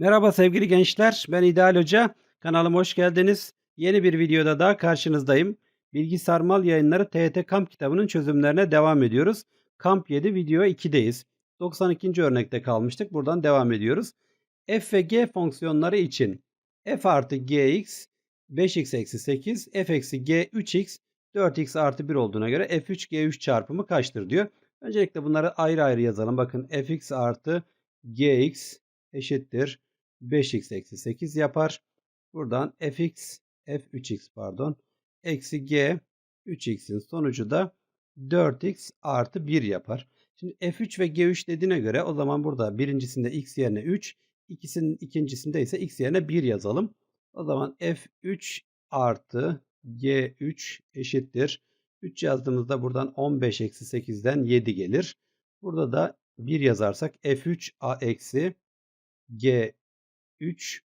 Merhaba sevgili gençler, ben İdeal Hoca. Kanalıma hoş geldiniz. Yeni bir videoda daha karşınızdayım. Bilgi Sarmal Yayınları TYT Kamp kitabının çözümlerine devam ediyoruz. Kamp 7 video 2'deyiz. 92. örnekte kalmıştık. Buradan devam ediyoruz. f ve g fonksiyonları için f artı gx 5x eksi 8, f eksi g 3x 4x artı 1 olduğuna göre f3 g3 çarpımı kaçtır diyor. Öncelikle bunları ayrı ayrı yazalım. Bakın fx artı gx eşittir 5x eksi 8 yapar. Buradan fx f3x pardon eksi g 3x'in sonucu da 4x artı 1 yapar. Şimdi f3 ve g3 dediğine göre o zaman burada birincisinde x yerine 3, ikisinin ikincisinde ise x yerine 1 yazalım. O zaman f3 artı g3 eşittir. 3 yazdığımızda buradan 15 eksi 8'den 7 gelir. Burada da 1 yazarsak f3 a eksi g 3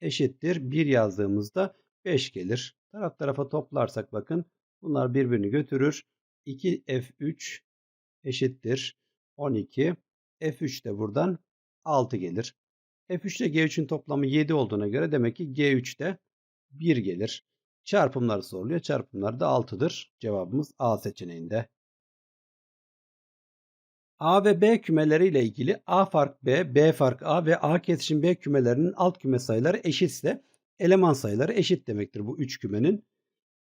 eşittir 1 yazdığımızda 5 gelir. Taraf tarafa toplarsak bakın bunlar birbirini götürür. 2F3 eşittir 12. F3 de buradan 6 gelir. F3 ile G3'ün toplamı 7 olduğuna göre demek ki G3 de 1 gelir. Çarpımları soruluyor. Çarpımlar da 6'dır. Cevabımız A seçeneğinde. A ve B kümeleriyle ilgili A fark B, B fark A ve A kesişim B kümelerinin alt küme sayıları eşitse eleman sayıları eşit demektir bu üç kümenin.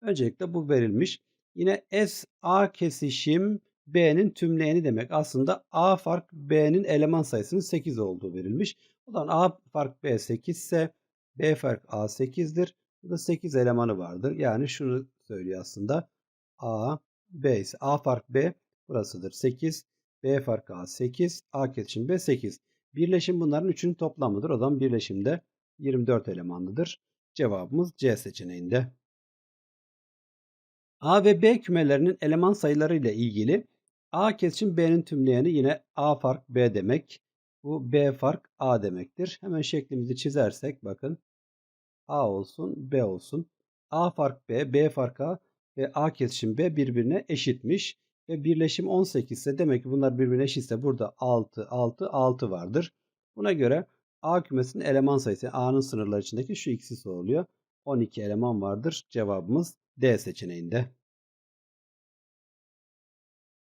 Öncelikle bu verilmiş. Yine S A kesişim B'nin tümleyeni demek. Aslında A fark B'nin eleman sayısının 8 olduğu verilmiş. O zaman A fark B 8 ise B fark A 8'dir. Burada 8 elemanı vardır. Yani şunu söylüyor aslında. A, B ise A fark B burasıdır. 8. B farkı A 8. A kesişim B 8. Birleşim bunların üçünün toplamıdır. O zaman birleşimde 24 elemanlıdır. Cevabımız C seçeneğinde. A ve B kümelerinin eleman sayıları ile ilgili A kesişim B'nin tümleyeni yine A fark B demek. Bu B fark A demektir. Hemen şeklimizi çizersek bakın. A olsun B olsun. A fark B, B fark A ve A kesişim B birbirine eşitmiş. Ve birleşim 18 ise demek ki bunlar birbirine eşitse burada 6, 6, 6 vardır. Buna göre A kümesinin eleman sayısı A'nın sınırları içindeki şu ikisi soruluyor. 12 eleman vardır. Cevabımız D seçeneğinde.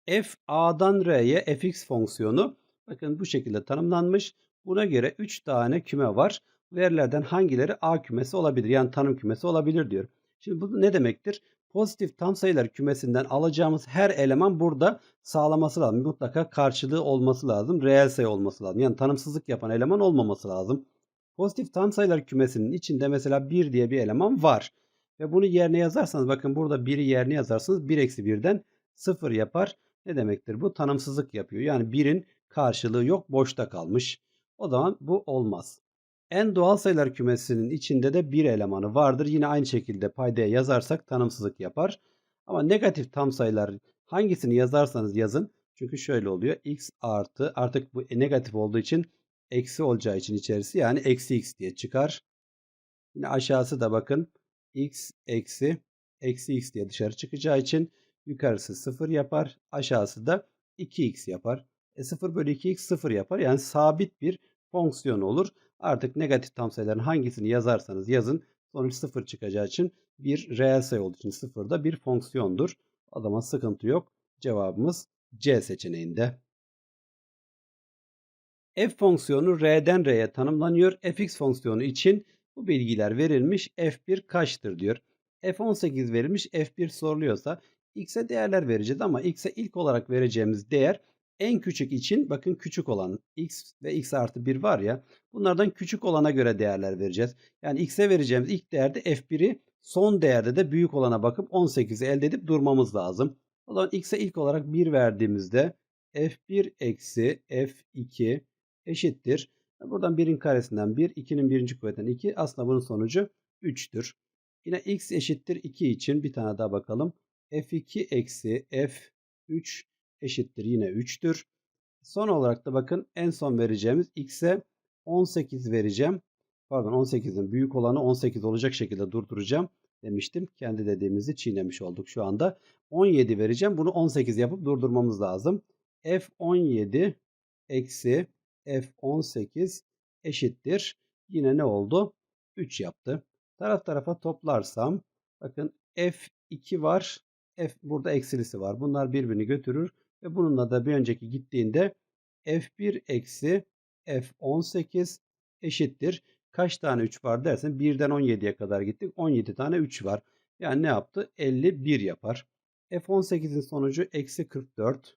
F A'dan R'ye fx fonksiyonu bakın bu şekilde tanımlanmış. Buna göre 3 tane küme var. Verilerden hangileri A kümesi olabilir? Yani tanım kümesi olabilir diyor. Şimdi bu ne demektir? Pozitif tam sayılar kümesinden alacağımız her eleman burada sağlaması lazım. Mutlaka karşılığı olması lazım. Reel sayı olması lazım. Yani tanımsızlık yapan eleman olmaması lazım. Pozitif tam sayılar kümesinin içinde mesela 1 diye bir eleman var. Ve bunu yerine yazarsanız bakın burada 1'i yerine yazarsınız. 1 eksi 1'den 0 yapar. Ne demektir bu? Tanımsızlık yapıyor. Yani 1'in karşılığı yok boşta kalmış. O zaman bu olmaz. En doğal sayılar kümesinin içinde de bir elemanı vardır. Yine aynı şekilde paydaya yazarsak tanımsızlık yapar. Ama negatif tam sayılar hangisini yazarsanız yazın. Çünkü şöyle oluyor. x artı artık bu negatif olduğu için eksi olacağı için içerisi yani eksi x diye çıkar. Yine aşağısı da bakın x eksi eksi x diye dışarı çıkacağı için yukarısı 0 yapar. Aşağısı da 2x yapar. E 0 bölü 2x 0 yapar. Yani sabit bir fonksiyon olur. Artık negatif tam sayıların hangisini yazarsanız yazın. Sonuç 0 çıkacağı için bir reel sayı olduğu için 0 da bir fonksiyondur. O zaman sıkıntı yok. Cevabımız C seçeneğinde. F fonksiyonu R'den R'ye tanımlanıyor. fx fonksiyonu için bu bilgiler verilmiş. F1 kaçtır diyor. F18 verilmiş. F1 soruluyorsa x'e değerler vereceğiz ama x'e ilk olarak vereceğimiz değer en küçük için bakın küçük olan x ve x artı 1 var ya bunlardan küçük olana göre değerler vereceğiz. Yani x'e vereceğimiz ilk değerde f1'i son değerde de büyük olana bakıp 18'i elde edip durmamız lazım. O zaman x'e ilk olarak 1 verdiğimizde f1 eksi f2 eşittir. Buradan 1'in karesinden 1, 2'nin birinci kuvvetinden 2. Aslında bunun sonucu 3'tür. Yine x eşittir 2 için bir tane daha bakalım. f2 eksi f3 eşittir yine 3'tür. Son olarak da bakın en son vereceğimiz x'e 18 vereceğim. Pardon 18'in büyük olanı 18 olacak şekilde durduracağım demiştim. Kendi dediğimizi çiğnemiş olduk şu anda. 17 vereceğim. Bunu 18 yapıp durdurmamız lazım. F17 eksi F18 eşittir. yine ne oldu? 3 yaptı. Taraf tarafa toplarsam bakın F2 var. F burada eksilisi var. Bunlar birbirini götürür ve bununla da bir önceki gittiğinde F1 eksi F18 eşittir. Kaç tane 3 var dersen 1'den 17'ye kadar gittik. 17 tane 3 var. Yani ne yaptı? 51 yapar. F18'in sonucu eksi 44.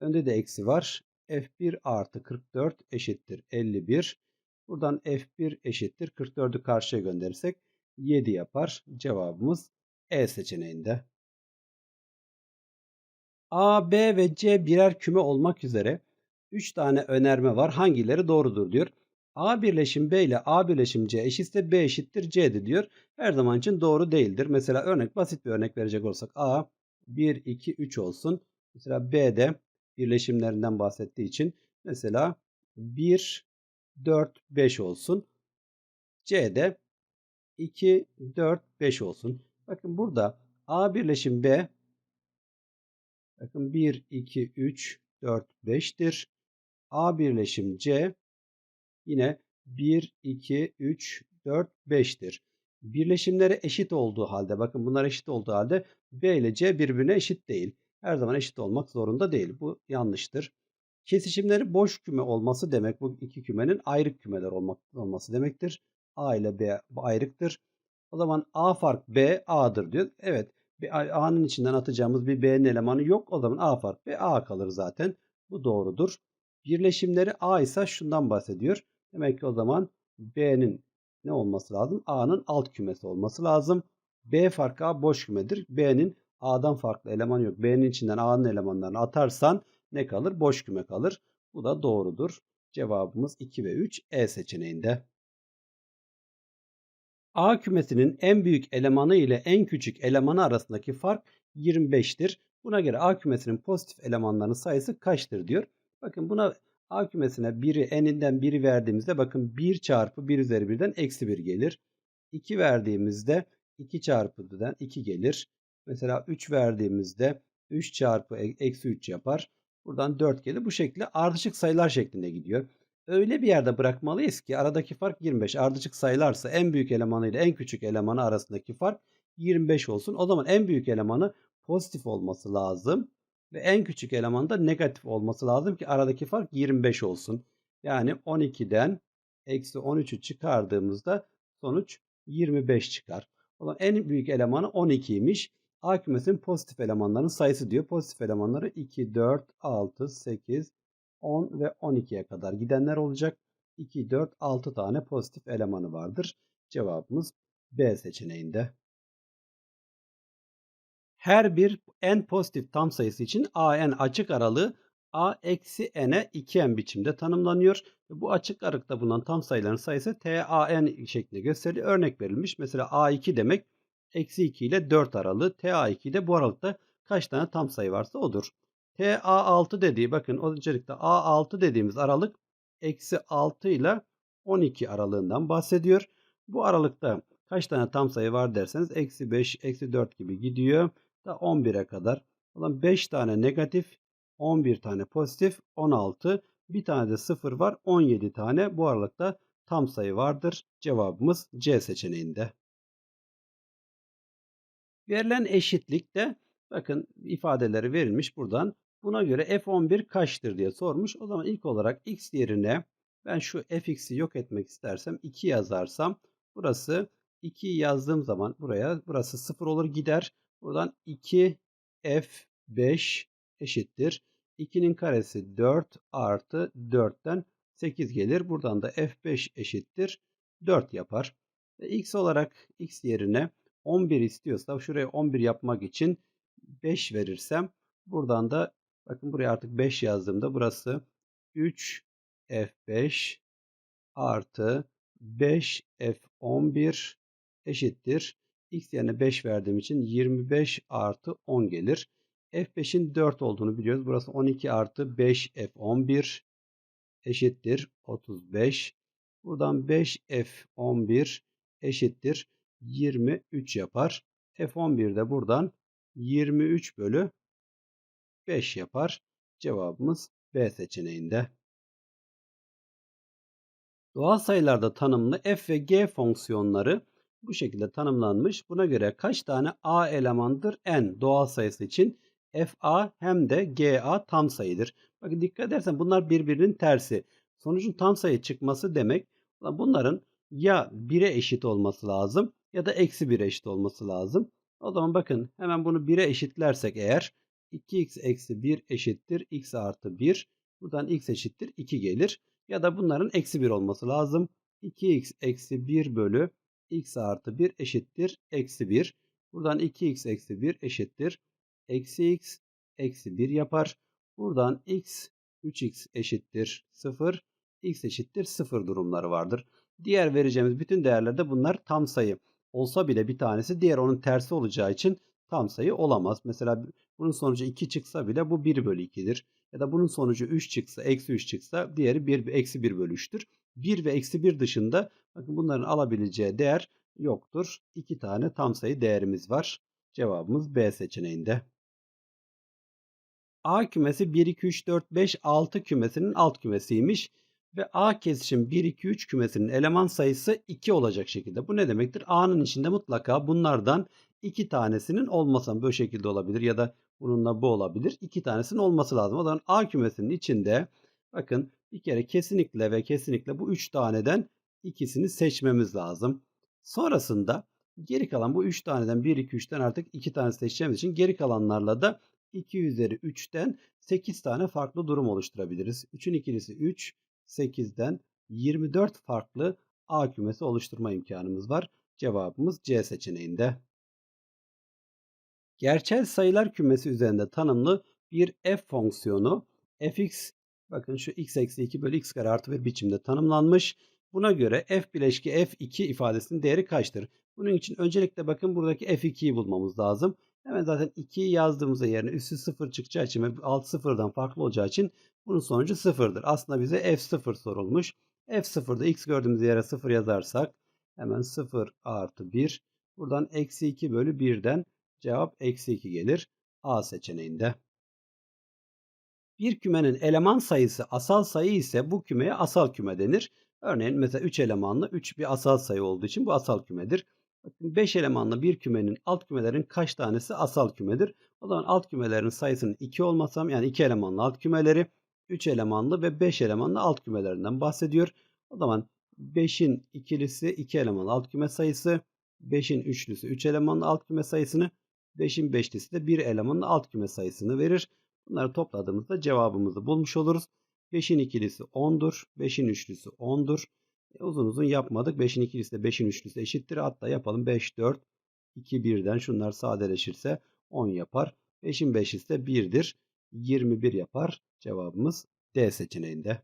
Önde de eksi var. F1 artı 44 eşittir 51. Buradan F1 eşittir 44'ü karşıya gönderirsek 7 yapar. Cevabımız E seçeneğinde. A, B ve C birer küme olmak üzere 3 tane önerme var. Hangileri doğrudur diyor. A birleşim B ile A birleşim C eşitse B eşittir C'dir diyor. Her zaman için doğru değildir. Mesela örnek basit bir örnek verecek olsak A 1, 2, 3 olsun. Mesela B'de birleşimlerinden bahsettiği için mesela 1, 4, 5 olsun. C'de 2, 4, 5 olsun. Bakın burada A birleşim B bakın 1, 2, 3, 4, 5'tir. A birleşim C yine 1, 2, 3, 4, 5'tir. Birleşimleri eşit olduğu halde bakın bunlar eşit olduğu halde B ile C birbirine eşit değil. Her zaman eşit olmak zorunda değil. Bu yanlıştır. Kesişimleri boş küme olması demek bu iki kümenin ayrık kümeler olmak, olması demektir. A ile B ayrıktır. O zaman A fark B A'dır diyor. Evet A'nın içinden atacağımız bir B'nin elemanı yok. O zaman A fark B A kalır zaten. Bu doğrudur. Birleşimleri A ise şundan bahsediyor. Demek ki o zaman B'nin ne olması lazım? A'nın alt kümesi olması lazım. B farkı A boş kümedir. B'nin A'dan farklı eleman yok. B'nin içinden A'nın elemanlarını atarsan ne kalır? Boş küme kalır. Bu da doğrudur. Cevabımız 2 ve 3 E seçeneğinde. A kümesinin en büyük elemanı ile en küçük elemanı arasındaki fark 25'tir. Buna göre A kümesinin pozitif elemanlarının sayısı kaçtır diyor. Bakın buna A kümesine biri n'den biri verdiğimizde bakın 1 çarpı 1 üzeri 1'den eksi 1 gelir. 2 verdiğimizde 2 çarpı 1'den 2 gelir. Mesela 3 verdiğimizde 3 çarpı e, eksi 3 yapar. Buradan 4 gelir. Bu şekilde ardışık sayılar şeklinde gidiyor. Öyle bir yerde bırakmalıyız ki aradaki fark 25. Ardışık sayılarsa en büyük elemanı ile en küçük elemanı arasındaki fark 25 olsun. O zaman en büyük elemanı pozitif olması lazım. Ve en küçük eleman da negatif olması lazım ki aradaki fark 25 olsun. Yani 12'den eksi 13'ü çıkardığımızda sonuç 25 çıkar. O zaman en büyük elemanı 12'ymiş. A kümesinin pozitif elemanlarının sayısı diyor. Pozitif elemanları 2, 4, 6, 8, 10 ve 12'ye kadar gidenler olacak. 2, 4, 6 tane pozitif elemanı vardır. Cevabımız B seçeneğinde. Her bir n pozitif tam sayısı için a n açık aralığı a eksi n'e 2n biçimde tanımlanıyor. Bu açık aralıkta bulunan tam sayıların sayısı t a n şeklinde gösteriliyor. Örnek verilmiş. Mesela a2 demek eksi 2 ile 4 aralığı. t a2 de bu aralıkta kaç tane tam sayı varsa odur. T a6 dediği bakın öncelikle a6 dediğimiz aralık eksi 6 ile 12 aralığından bahsediyor. Bu aralıkta kaç tane tam sayı var derseniz eksi 5, eksi 4 gibi gidiyor da 11'e kadar. O zaman 5 tane negatif, 11 tane pozitif, 16. Bir tane de 0 var. 17 tane bu aralıkta tam sayı vardır. Cevabımız C seçeneğinde. Verilen eşitlikte bakın ifadeleri verilmiş buradan. Buna göre f11 kaçtır diye sormuş. O zaman ilk olarak x yerine ben şu fx'i yok etmek istersem 2 yazarsam burası 2 yazdığım zaman buraya burası 0 olur gider. Buradan 2 F5 eşittir. 2'nin karesi 4 artı 4'ten 8 gelir. Buradan da F5 eşittir. 4 yapar. E, x olarak x yerine 11 istiyorsa şuraya 11 yapmak için 5 verirsem buradan da bakın buraya artık 5 yazdığımda burası 3 F5 artı 5 F11 eşittir x yerine 5 verdiğim için 25 artı 10 gelir. F5'in 4 olduğunu biliyoruz. Burası 12 artı 5 F11 eşittir 35. Buradan 5 F11 eşittir 23 yapar. F11 de buradan 23 bölü 5 yapar. Cevabımız B seçeneğinde. Doğal sayılarda tanımlı f ve g fonksiyonları bu şekilde tanımlanmış. Buna göre kaç tane a elemandır n doğal sayısı için fa hem de ga tam sayıdır. Bakın dikkat edersen bunlar birbirinin tersi. Sonucun tam sayı çıkması demek bunların ya 1'e eşit olması lazım ya da eksi 1'e eşit olması lazım. O zaman bakın hemen bunu 1'e eşitlersek eğer 2x eksi 1 eşittir x artı 1. Buradan x eşittir 2 gelir. Ya da bunların eksi 1 olması lazım. 2x eksi 1 bölü x artı 1 eşittir eksi 1. Buradan 2x eksi 1 eşittir. Eksi x eksi 1 yapar. Buradan x 3x eşittir 0. x eşittir 0 durumları vardır. Diğer vereceğimiz bütün değerlerde bunlar tam sayı olsa bile bir tanesi diğer onun tersi olacağı için tam sayı olamaz. Mesela bunun sonucu 2 çıksa bile bu 1 bölü 2'dir. Ya da bunun sonucu 3 çıksa, eksi 3 çıksa diğeri 1, eksi 1 bölü 3'tür. 1 ve eksi 1 dışında bakın bunların alabileceği değer yoktur. 2 tane tam sayı değerimiz var. Cevabımız B seçeneğinde. A kümesi 1, 2, 3, 4, 5, 6 kümesinin alt kümesiymiş. Ve A kesişim 1, 2, 3 kümesinin eleman sayısı 2 olacak şekilde. Bu ne demektir? A'nın içinde mutlaka bunlardan 2 tanesinin olması böyle şekilde olabilir ya da bununla bu olabilir. 2 tanesinin olması lazım. O zaman A kümesinin içinde bakın bir kere kesinlikle ve kesinlikle bu 3 taneden ikisini seçmemiz lazım. Sonrasında geri kalan bu 3 taneden 1, 2, 3'ten artık 2 tane seçeceğimiz için geri kalanlarla da 2 üzeri 3'ten 8 tane farklı durum oluşturabiliriz. 3'ün ikilisi 3, 8'den 24 farklı A kümesi oluşturma imkanımız var. Cevabımız C seçeneğinde. Gerçel sayılar kümesi üzerinde tanımlı bir f fonksiyonu fx bakın şu x eksi 2 bölü x kare artı 1 biçimde tanımlanmış. Buna göre f bileşki f2 ifadesinin değeri kaçtır? Bunun için öncelikle bakın buradaki f2'yi bulmamız lazım. Hemen zaten 2'yi yazdığımızda yerine üstü 0 çıkacağı için ve alt sıfırdan farklı olacağı için bunun sonucu 0'dır. Aslında bize f0 sorulmuş. f0'da x gördüğümüz yere 0 yazarsak hemen 0 artı 1. Buradan eksi 2 bölü 1'den cevap eksi 2 gelir. A seçeneğinde. Bir kümenin eleman sayısı asal sayı ise bu kümeye asal küme denir. Örneğin mesela 3 elemanlı 3 bir asal sayı olduğu için bu asal kümedir. 5 elemanlı bir kümenin alt kümelerin kaç tanesi asal kümedir? O zaman alt kümelerin sayısının 2 olmasam yani 2 elemanlı alt kümeleri 3 elemanlı ve 5 elemanlı alt kümelerinden bahsediyor. O zaman 5'in ikilisi 2 elemanlı alt küme sayısı, 5'in üçlüsü 3 elemanlı alt küme sayısını, 5'in beşlisi de 1 elemanlı alt küme sayısını verir. Bunları topladığımızda cevabımızı bulmuş oluruz. 5'in ikilisi 10'dur, 5'in üçlüsü 10'dur. E, uzun uzun yapmadık. 5'in ikilisi de 5'in üçlüsü eşittir. Hatta yapalım 5, 4, 2, 1'den şunlar sadeleşirse 10 yapar. 5'in 5'lisi de 1'dir. 21 yapar. Cevabımız D seçeneğinde.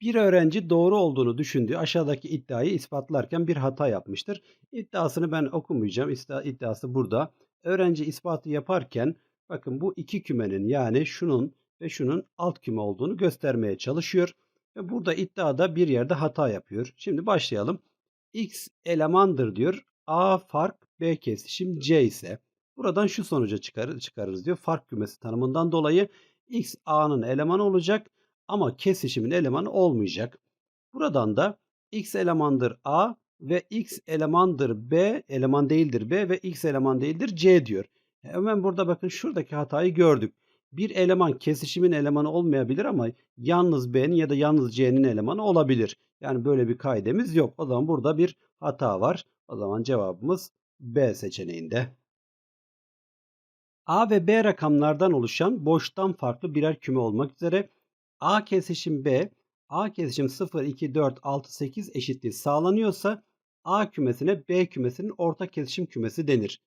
Bir öğrenci doğru olduğunu düşündüğü aşağıdaki iddiayı ispatlarken bir hata yapmıştır. İddiasını ben okumayacağım. İddiası burada. Öğrenci ispatı yaparken bakın bu iki kümenin yani şunun ve şunun alt küme olduğunu göstermeye çalışıyor. Ve burada iddiada bir yerde hata yapıyor. Şimdi başlayalım. X elemandır diyor. A fark B kesişim C ise buradan şu sonuca çıkarır, çıkarırız diyor. Fark kümesi tanımından dolayı X A'nın elemanı olacak ama kesişimin elemanı olmayacak. Buradan da X elemandır A ve X elemandır B, eleman değildir B ve X eleman değildir C diyor. Hemen burada bakın şuradaki hatayı gördük bir eleman kesişimin elemanı olmayabilir ama yalnız B'nin ya da yalnız C'nin elemanı olabilir. Yani böyle bir kaidemiz yok. O zaman burada bir hata var. O zaman cevabımız B seçeneğinde. A ve B rakamlardan oluşan boştan farklı birer küme olmak üzere A kesişim B, A kesişim 0, 2, 4, 6, 8 eşitliği sağlanıyorsa A kümesine B kümesinin orta kesişim kümesi denir.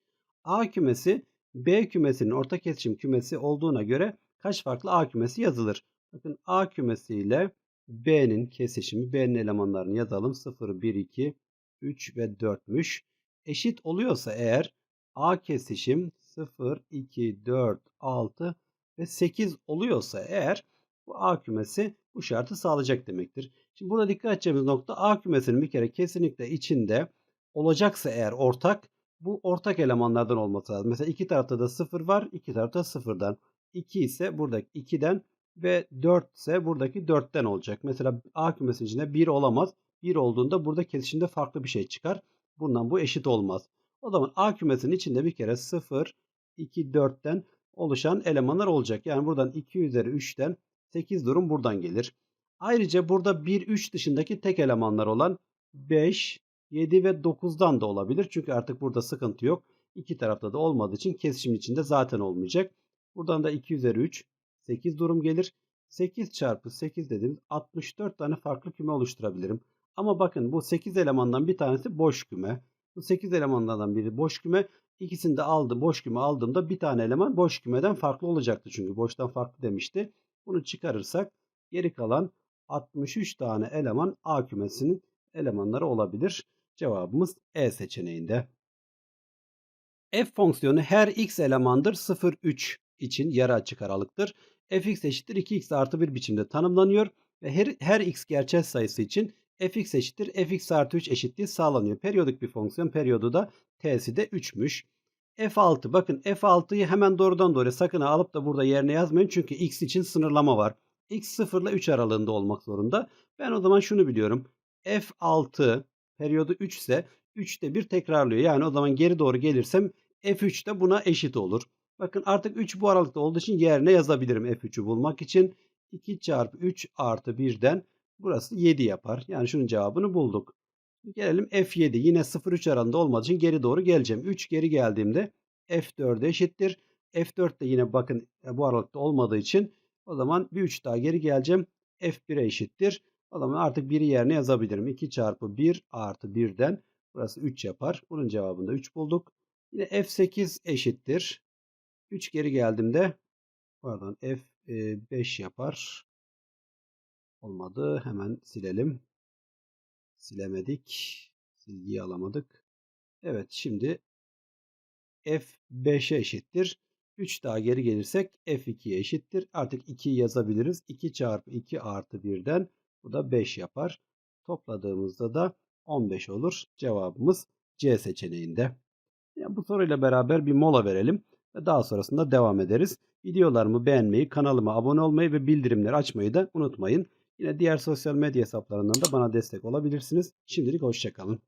A kümesi B kümesinin orta kesişim kümesi olduğuna göre kaç farklı A kümesi yazılır? Bakın A kümesi ile B'nin kesişimi, B'nin elemanlarını yazalım. 0, 1, 2, 3 ve 4'müş. Eşit oluyorsa eğer A kesişim 0, 2, 4, 6 ve 8 oluyorsa eğer bu A kümesi bu şartı sağlayacak demektir. Şimdi burada dikkat edeceğimiz nokta A kümesinin bir kere kesinlikle içinde olacaksa eğer ortak bu ortak elemanlardan olması lazım. Mesela iki tarafta da 0 var. iki tarafta 0'dan. 2 ise burada 2'den ve 4 ise buradaki 4'ten olacak. Mesela A kümesinin içinde 1 olamaz. 1 olduğunda burada kesişimde farklı bir şey çıkar. Bundan bu eşit olmaz. O zaman A kümesinin içinde bir kere 0, 2, 4'ten oluşan elemanlar olacak. Yani buradan 2 üzeri 3'ten 8 durum buradan gelir. Ayrıca burada 1, 3 dışındaki tek elemanlar olan 5, 7 ve 9'dan da olabilir. Çünkü artık burada sıkıntı yok. İki tarafta da olmadığı için kesişim içinde zaten olmayacak. Buradan da 2 üzeri 3, 8 durum gelir. 8 çarpı 8 dediğimiz 64 tane farklı küme oluşturabilirim. Ama bakın bu 8 elemandan bir tanesi boş küme. Bu 8 elemanlardan biri boş küme. İkisini de aldı boş küme aldığımda bir tane eleman boş kümeden farklı olacaktı. Çünkü boştan farklı demişti. Bunu çıkarırsak geri kalan 63 tane eleman A kümesinin elemanları olabilir. Cevabımız E seçeneğinde. F fonksiyonu her x elemandır 0, 3 için yarı açık aralıktır. fx eşittir 2x artı 1 biçimde tanımlanıyor ve her, her x gerçel sayısı için fx eşittir fx artı 3 eşitliği sağlanıyor. Periyodik bir fonksiyon periyodu da t'si de 3'müş. F6 bakın F6'yı hemen doğrudan doğruya sakın alıp da burada yerine yazmayın çünkü x için sınırlama var. x 0 ile 3 aralığında olmak zorunda. Ben o zaman şunu biliyorum. F6 periyodu 3 ise 3'te 1 tekrarlıyor. Yani o zaman geri doğru gelirsem F3 de buna eşit olur. Bakın artık 3 bu aralıkta olduğu için yerine yazabilirim F3'ü bulmak için. 2 çarpı 3 artı 1'den burası 7 yapar. Yani şunun cevabını bulduk. Gelelim F7 yine 0-3 aralığında olmadığı için geri doğru geleceğim. 3 geri geldiğimde F4'e eşittir. F4 de yine bakın e, bu aralıkta olmadığı için o zaman bir 3 daha geri geleceğim. F1'e eşittir. O zaman artık 1'i yerine yazabilirim. 2 çarpı 1 artı 1'den burası 3 yapar. Bunun cevabını da 3 bulduk. Yine F8 eşittir. 3 geri geldiğimde pardon F5 yapar. Olmadı. Hemen silelim. Silemedik. Silgiyi alamadık. Evet şimdi F5'e eşittir. 3 daha geri gelirsek F2'ye eşittir. Artık 2'yi yazabiliriz. 2 çarpı 2 artı 1'den bu da 5 yapar. Topladığımızda da 15 olur. Cevabımız C seçeneğinde. Yani bu soruyla beraber bir mola verelim ve daha sonrasında devam ederiz. Videolarımı beğenmeyi, kanalıma abone olmayı ve bildirimleri açmayı da unutmayın. Yine diğer sosyal medya hesaplarından da bana destek olabilirsiniz. Şimdilik hoşçakalın.